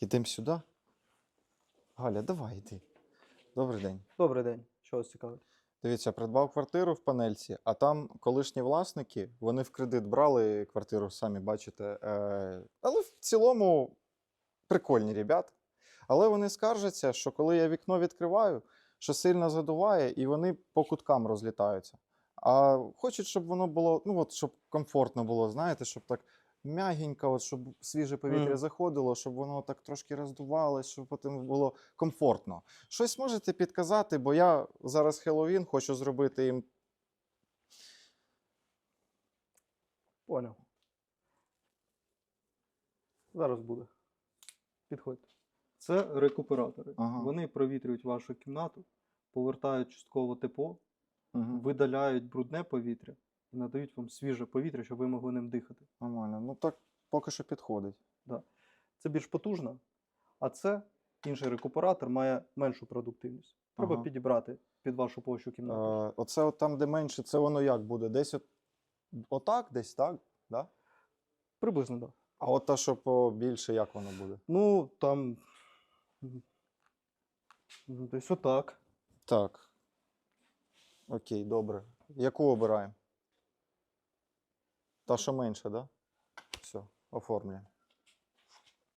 Йдемо сюди. Галя, давай йди. Добрий день. Добрий день. Що вас цікавить? Дивіться, придбав квартиру в панельці, а там колишні власники, вони в кредит брали квартиру, самі бачите. Е, але в цілому прикольні ребята. Але вони скаржаться, що коли я вікно відкриваю, що сильно задуває, і вони по куткам розлітаються. А хочуть, щоб воно було, ну от щоб комфортно було, знаєте, щоб так м'ягенько, от, щоб свіже повітря Мгм. заходило, щоб воно так трошки роздувалось, щоб потім було комфортно. Щось можете підказати, бо я зараз Хеллоуін хочу зробити їм. Поняв. Зараз буде. Підходьте. Це рекуператори. Ага. Вони провітрюють вашу кімнату, повертають частково тепло, Угу. видаляють брудне повітря і надають вам свіже повітря, щоб ви могли ним дихати. Нормально. Ну так поки що підходить. Це більш потужно, а це інший рекуператор має меншу продуктивність. Треба Ага. підібрати під вашу площу кімнати. Е, оце от там, де менше, це воно як буде? Десь от, отак, десь так? Да? Приблизно так. Да. А от та, що побільше, як воно буде? Ну, там. Десь отак. Так. Окей, добре. Яку обираємо? Та, що менше, так? Да? Все, оформлюємо.